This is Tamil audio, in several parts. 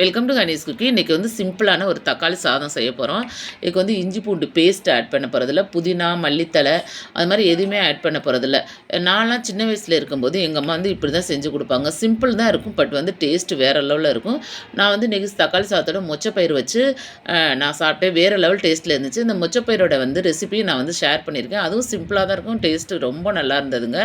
வெல்கம் டு கணேஷ் குக்கி இன்றைக்கி வந்து சிம்பிளான ஒரு தக்காளி சாதம் செய்ய போகிறோம் இதுக்கு வந்து இஞ்சி பூண்டு பேஸ்ட் ஆட் பண்ண போகிறதில்ல புதினா மல்லித்தலை அது மாதிரி எதுவுமே ஆட் பண்ண போகிறதில்ல நான்லாம் சின்ன வயசில் இருக்கும்போது எங்கள் அம்மா வந்து இப்படி தான் செஞ்சு கொடுப்பாங்க. சிம்பிள் தான் இருக்கும் பட் வந்து டேஸ்ட் வேறு லெவலில் இருக்கும். நான் வந்து இன்றைக்கி தக்காளி சாதத்தோட மொச்சப்பயிர் வச்சு நான் சாப்பிட்டேன். வேறு லெவல் டேஸ்ட்டில் இருந்துச்சு. இந்த மொச்சப்பயிரோட வந்து ரெசிபியை நான் வந்து ஷேர் பண்ணியிருக்கேன். அதுவும் சிம்பிளாக தான் இருக்கும். டேஸ்ட்டு ரொம்ப நல்லா இருந்ததுங்க.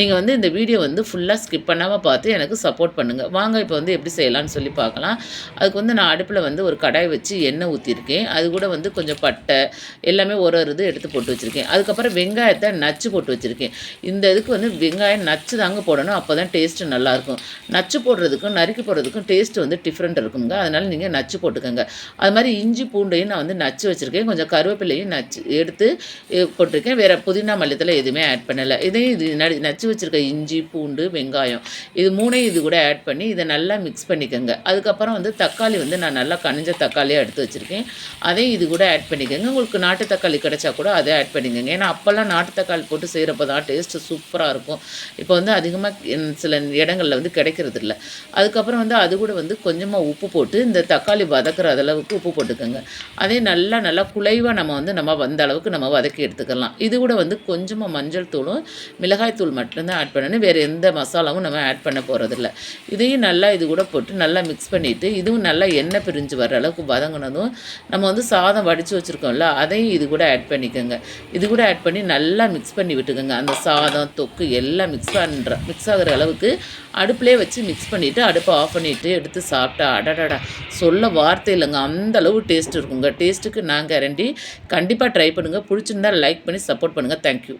நீங்கள் வந்து இந்த வீடியோ வந்து ஃபுல்லாக ஸ்கிப் பண்ணாமல் பார்த்து எனக்கு சப்போர்ட் பண்ணுங்கள் வாங்க இப்போ வந்து எப்படி செய்யலாம்னு சொல்லி பார்க்கலாம். அதுக்கு வந்து நான் அடுப்பில் வந்து ஒரு கடாய் வச்சு எண்ணெய் ஊற்றிருக்கேன் அது கூட வந்து கொஞ்சம் பட்டை எல்லாமே ஒரு ஒரு இது எடுத்து போட்டு வச்சுருக்கேன். அதுக்கப்புறம் வெங்காயத்தை நச்சு போட்டு வச்சுருக்கேன். இந்த இதுக்கு வந்து வெங்காயம் நச்சு தாங்க போடணும் அப்போ தான் டேஸ்ட்டு நல்லாயிருக்கும். நச்சு போடுறதுக்கும் நறுக்கி போடுறதுக்கும் டேஸ்ட் வந்து டிஃப்ரெண்ட் இருக்குங்க அதனால் நீங்கள் நச்சு போட்டுக்கோங்க. அது மாதிரி இஞ்சி பூண்டையும் நான் வந்து நச்சு வச்சுருக்கேன். கொஞ்சம் கருவேப்பிலையும் நச்சு எடுத்து போட்டிருக்கேன். வேறு புதினா மல்லித்தலை எதுவுமே ஆட் பண்ணலை. இதையும் இது நடி- நச்சு வச்சுருக்க இஞ்சி பூண்டு வெங்காயம் இது மூணையும் இது கூட ஆட் பண்ணி இதை நல்லா மிக்ஸ் பண்ணிக்கோங்க. அதுக்கப்புறம் வந்து தக்காளி வந்து நான் நல்லா கனிஞ்ச தக்காளியாக எடுத்து வச்சுருக்கேன். அதையும் இது கூட ஆட் பண்ணிக்கோங்க. உங்களுக்கு நாட்டு தக்காளி கிடைச்சா கூட அதை ஆட் பண்ணிக்கோங்க. ஏன்னா அப்போல்லாம் நாட்டு தக்காளி போட்டு செய்கிறப்ப தான் டேஸ்ட்டு சூப்பராக இருக்கும். இப்போ வந்து அதிகமாக சில இடங்களில் வந்து கிடைக்கிறது இல்லை. அதுக்கப்புறம் வந்து அது கூட வந்து கொஞ்சமாக உப்பு போட்டு இந்த தக்காளி வதக்குற அளவுக்கு உப்பு போட்டுக்கோங்க. அதே நல்லா நல்லா குலைவாக நம்ம வந்து நம்ம வந்த அளவுக்கு நம்ம வதக்கி எடுத்துக்கலாம். இது கூட வந்து கொஞ்சமாக மஞ்சள் தூளும் மிளகாய் தூள் மட்டும்தான் ஆட் பண்ணணும். வேறு எந்த மசாலாவும் நம்ம ஆட் பண்ண போகிறதில்ல இதையும் நல்லா இது கூட போட்டு நல்லா மிக்ஸ் பண்ணிவிட்டு இதுவும் நல்லா எண்ணெய் பிரிஞ்சு வர அளவுக்கு வதங்கினதும் நம்ம வந்து சாதம் வடித்து வச்சுருக்கோம்ல அதையும் இது கூட ஆட் பண்ணிக்கோங்க. இது கூட ஆட் பண்ணி நல்லா மிக்ஸ் பண்ணி விட்டுக்கோங்க. அந்த சாதம் தொக்கு எல்லாம் மிக்ஸ் பண்ணுற மிக்ஸ் ஆகுற அளவுக்கு அடுப்புலேயே வச்சு மிக்ஸ் பண்ணிவிட்டு அடுப்பை ஆஃப் பண்ணிவிட்டு எடுத்து சாப்பிட்டா அடடடா சொல்ல வார்த்தை இல்லைங்க. அந்த அளவு டேஸ்ட் இருக்குங்க. டேஸ்ட்டுக்கு நான் கேரண்டி கண்டிப்பாக ட்ரை பண்ணுங்கள் பிடிச்சிருந்தா லைக் பண்ணி சப்போர்ட் பண்ணுங்கள் தேங்க்யூ